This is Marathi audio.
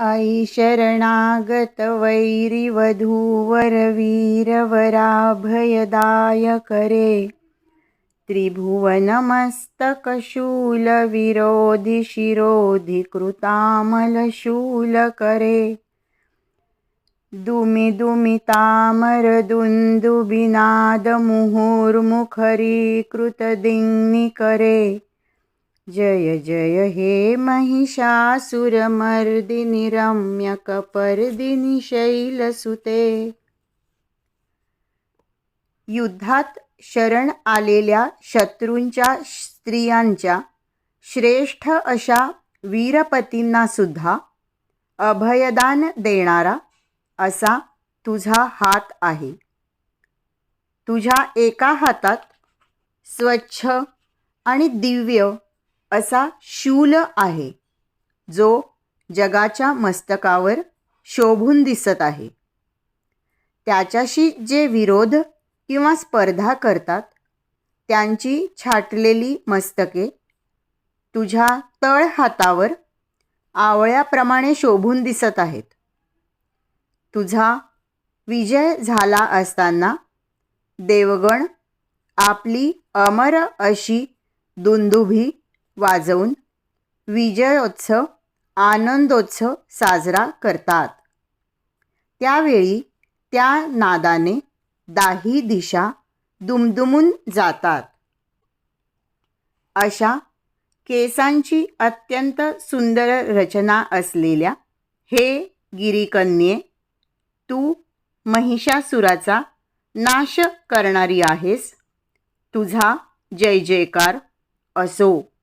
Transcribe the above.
आई शरणागत वैरिवधूवरवीरवराभयदाय करे त्रिभुवनमस्तकशूलविरोधि शिरोधि दुमिदुमितामरदुन्दुबिनादमुहुर्मुखरीकृतदिङ्निकरे। जय जय हे महिषासुरमर्दिनि रम्यकपर्दिनि शैलसुते। युद्धात शरण आलेल्या शत्रूंच्या स्त्रियांच्या श्रेष्ठ अशा वीरपतींना सुद्धा अभयदान देणारा असा तुझा हात आहे. तुझ्या एका हातात स्वच्छ आणि दिव्य असा शूल आहे जो जगाच्या मस्तकावर शोभून दिसत आहे. त्याच्याशी जे विरोध किंवा स्पर्धा करतात त्यांची छाटलेली मस्तके तुझ्या तळ हातावर आवळ्याप्रमाणे शोभून दिसत आहेत. तुझा विजय झाला असताना देवगण आपली अमर अशी दुंदुभी वाजवून विजयोत्सव आनंदोत्सव साजरा करतात. त्यावेळी त्या नादाने दाही दिशा दुमदुमून जातात. अशा केसांची अत्यंत सुंदर रचना असलेल्या हे गिरीकन्ये तू महिषासुराचा नाश करणारी आहेस. तुझा जय जयकार असो.